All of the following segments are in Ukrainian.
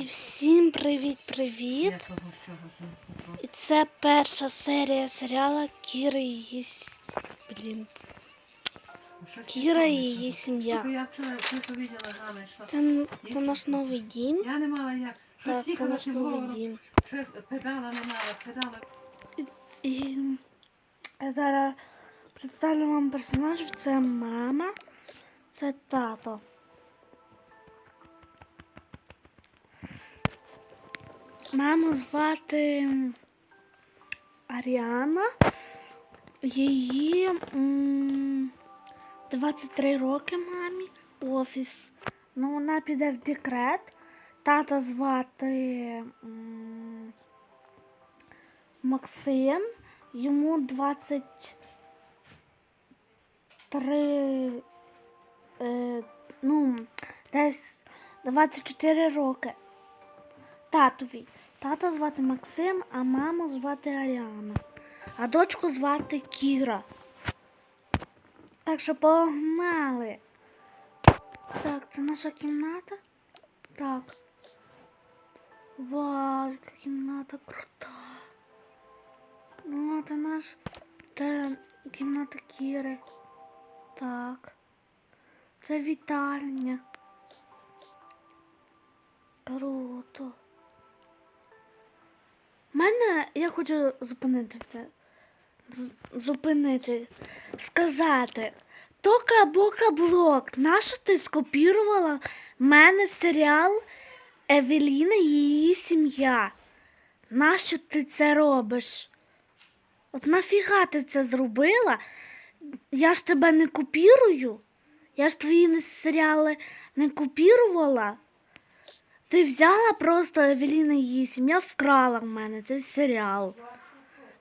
І всім привіт-привіт! І це перша серія серіала Кіра і її Блін. Кіра і її сім'я. Це, це наш новий дім. я не мала як. Так, це наш новий дім. педала не мала, педала. І я зараз представлю вам персонажів. Це мама, це тато. Маму звати Аріана. Її м, 23 роки мамі. Офіс. Ну, вона піде в декрет. Тата звати Максим. Йому 23, е, ну, десь 24 роки. Татові. Тата звати Максим, а маму звати Аріана. А дочку звати Кіра. Так що погнали. Так, це наша кімната. Так. Вау, яка кімната крута. Ну, це наш. Це кімната Кіри. Так. Це вітальня. Круто. Мене я хочу зупинити Зупинити. Сказати. Тока бока блок. Нащо ти скопірувала мене серіал Евеліна і її сім'я? Нащо ти це робиш? От нафіга ти це зробила? Я ж тебе не копірую. Я ж твої серіали не копірувала. Ти взяла просто Евеліна і її сім'я вкрала в мене цей серіал.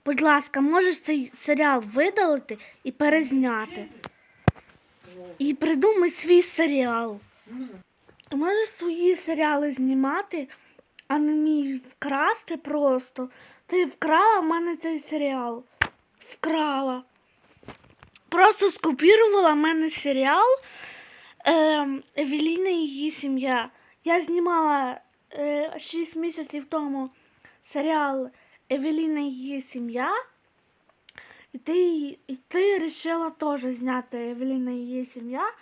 Будь ласка, можеш цей серіал видалити і перезняти. І придумай свій серіал. Ти можеш свої серіали знімати, а не мій вкрасти просто. Ти вкрала в мене цей серіал. Вкрала. Просто скопірувала в мене серіал ем, Евеліна і її сім'я. Я знімала е, 6 місяців тому серіал Евеліна і її сім'я. І ти, і ти вирішила теж зняти Евеліна і її сім'я.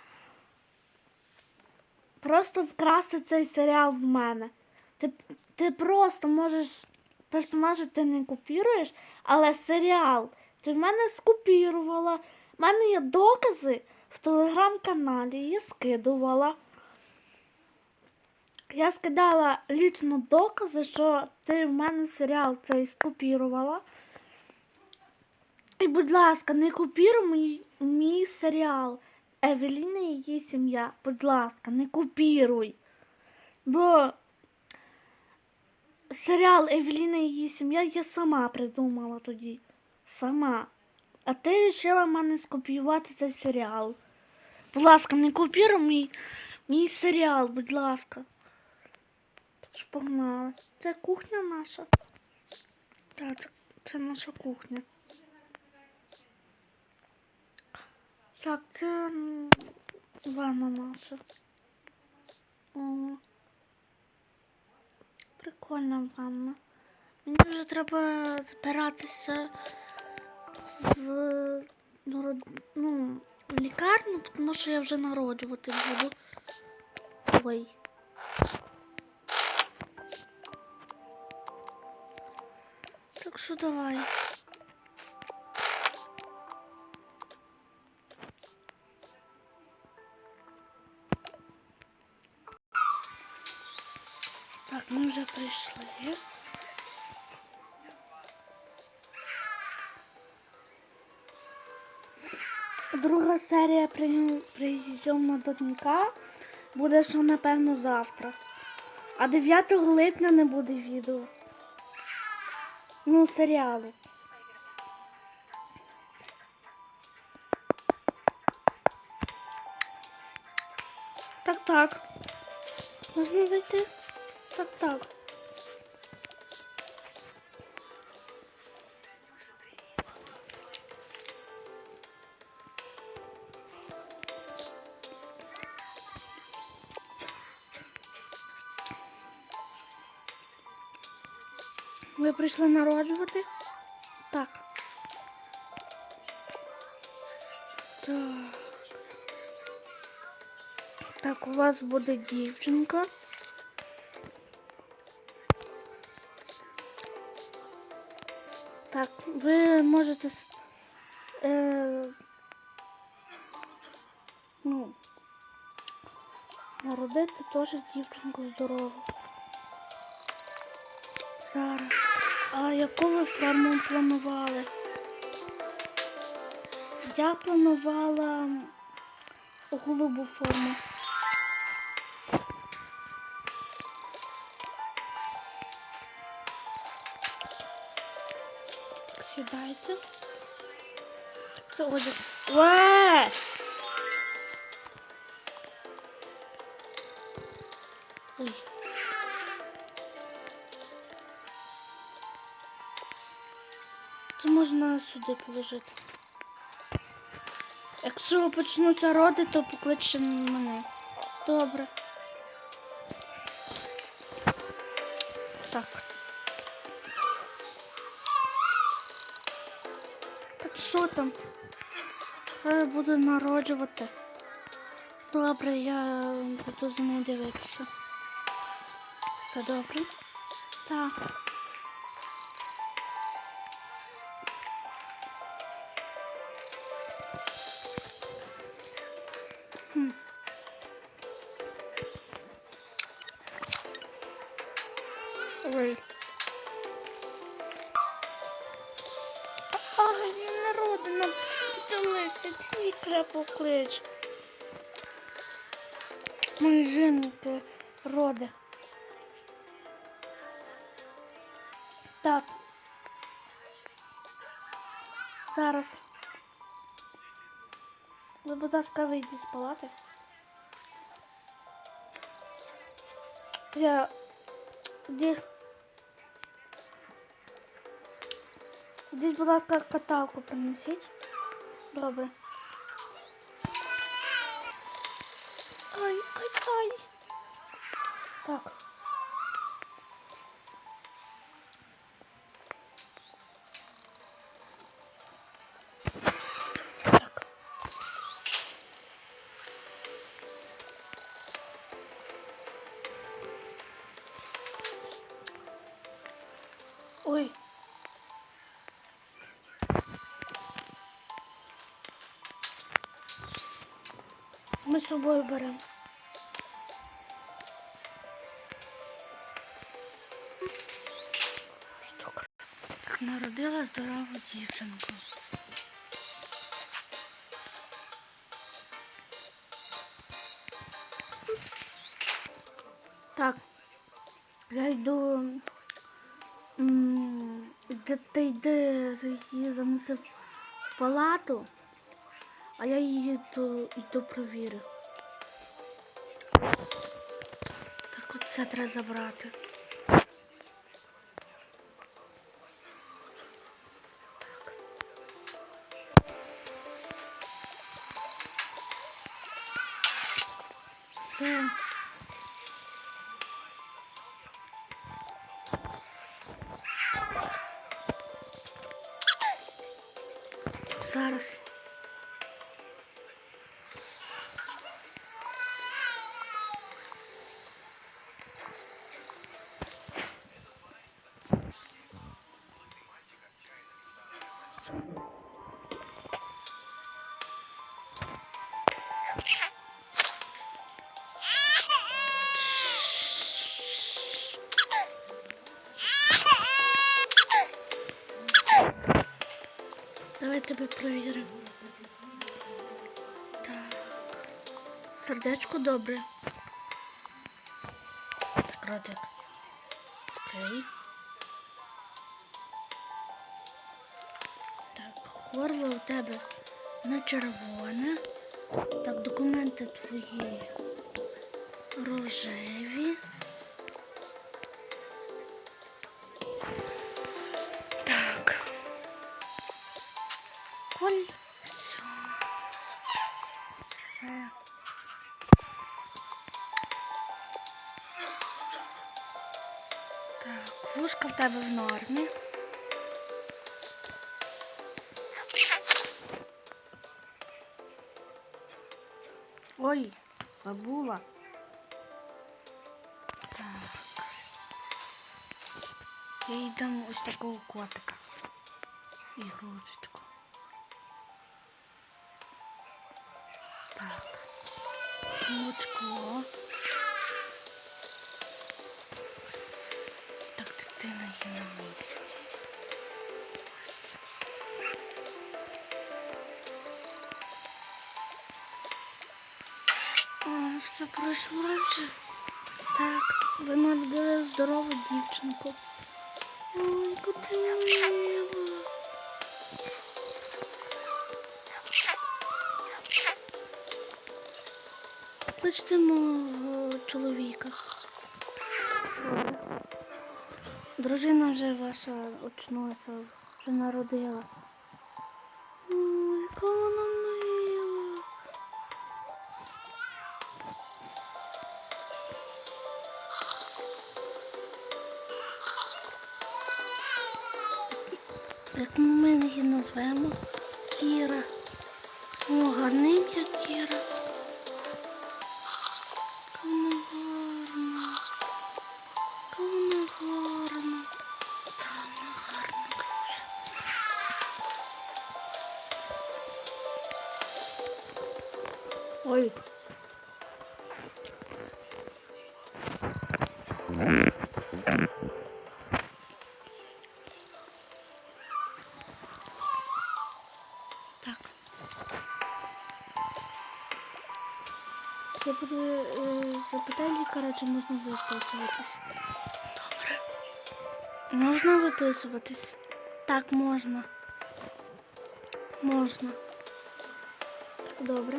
Просто вкрасти цей серіал в мене. Ти, ти просто можеш персонажа ти не копіруєш, але серіал ти в мене скопірувала. У мене є докази в телеграм-каналі, я скидувала. Я скидала лічно докази, що ти в мене серіал цей скопірувала. І, будь ласка, не копіруй мій, мій серіал Евеліна і її сім'я. Будь ласка, не копіруй. Бо серіал Евеліна і її сім'я я сама придумала тоді. Сама. А ти вирішила мене скопіювати цей серіал. Будь ласка, не копіруй мій, мій серіал, будь ласка. Погнали. Це кухня наша. Так, це, це наша кухня. Так, це ванна наша. О, прикольна ванна. Мені вже треба збиратися в, ну, в лікарню, тому що я вже народжувати буду. Ой. Так що давай. Так, ми вже прийшли. Друга серія прийому до донька буде, що напевно завтра. А 9 липня не буде відео. Ну, серіали. Так, так. Можна зайти? Так, так. Прийшли народжувати? Так. Так. Так, у вас буде дівчинка. Так, ви можете. Е, ну, народити теж дівчинку здорову. Зараз. А яку ви форму планували? Я планувала голубу форму. Так, сідайте. Це одяг. Ой. Можна сюди положити. Якщо почнуться роди, то покличте мене. Добре. Так. Так що там? Я буду народжувати. Добре, я буду за нею дивитися. Все добре? Так. твій поклич. Мої жінки роди. Так. Зараз. Ви, будь ласка, вийдіть з палати. Я... Де... Десь, будь ласка, каталку принесіть. Добре. Ай, ай, ай. Так. Ми з собою беремо. Народила здорову дівчинку. Так. Я йду. Де ти йди, її занеси в палату, а я її йду, йду провірю. Так от це треба забрати. Все. Зараз. Сердечко добре. Так, ротик. Окей. Так, горло у тебе на червоне. Так, документи твої рожеві. Тебе в нормі. Ой, забула. Так. Я їй дам ось такого котика. Ігрушечку. Так. Молочко. На місці. Ось. Все пройшло вже. Так, ви народили здорову дівчинку. Ой, яка ти мила. Кличте мого чоловіка. Дружина вже ваша очнується, вже народила. Ой, яка вона мила. Як ми її назвемо? Я буду запитання запитаю лікаря, чи можна виписуватись. Добре. Можна виписуватись? Так, можна. Можна. Добре.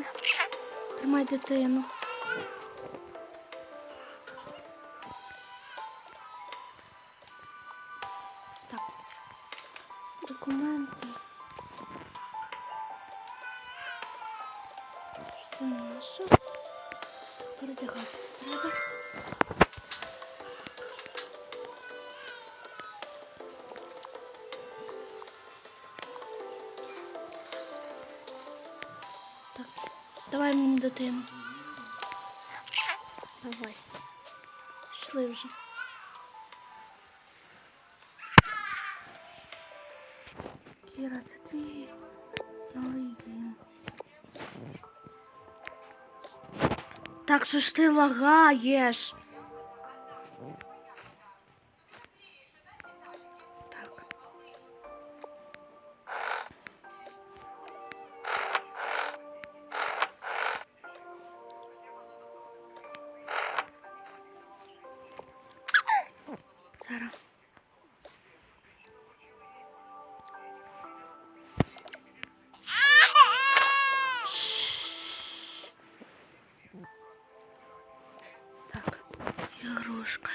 Тримай дитину. Так, давай мені дитину. Давай. Пішли вже. Кіра, це твій новий дім. Так що ж ти лагаєш? Зараз. Так, ігрушка.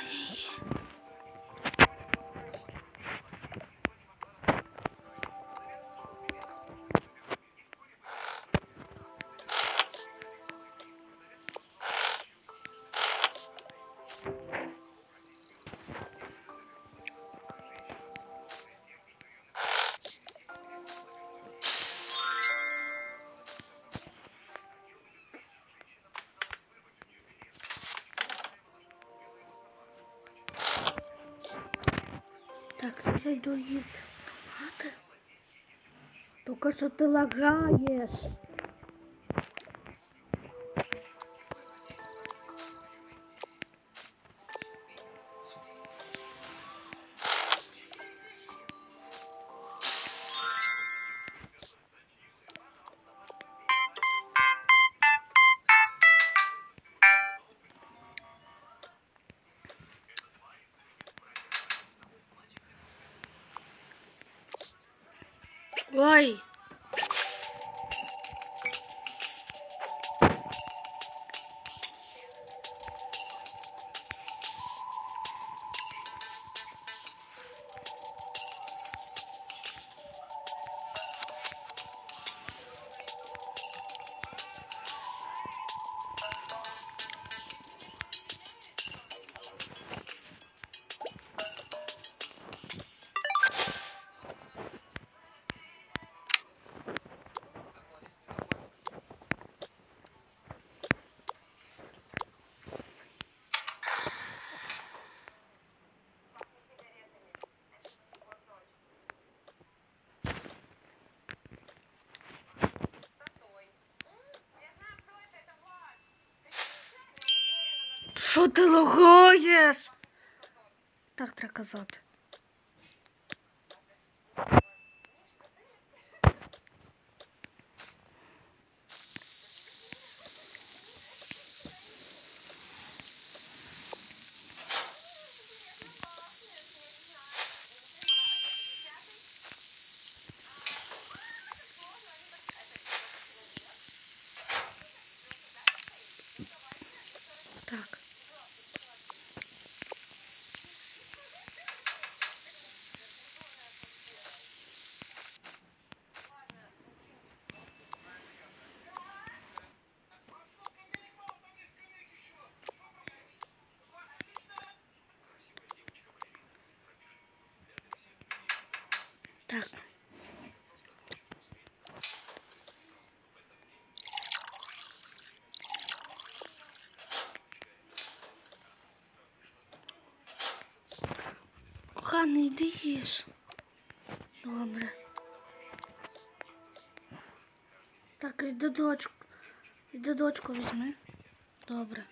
Так, что йду їсти. Тільки що ти лагаєш. Ой. Що ти лагаєш? Так треба казати. Так. Так. Коханий, йди їж. Добре. Так, іди дочку. Іди дочку візьми. Добре.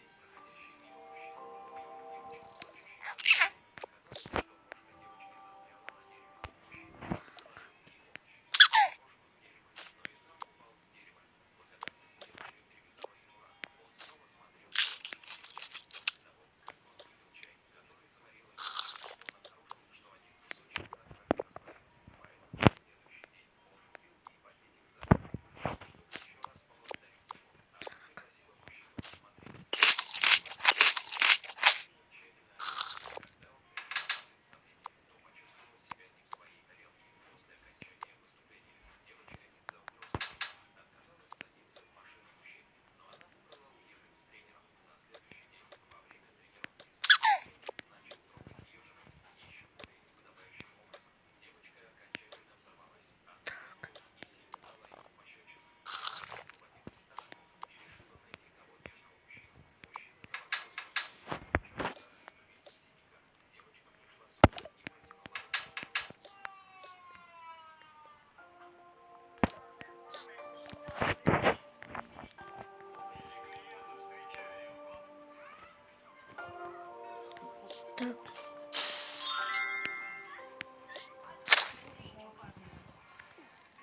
Так.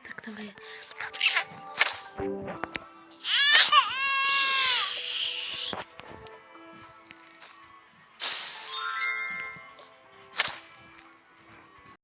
Так, давай.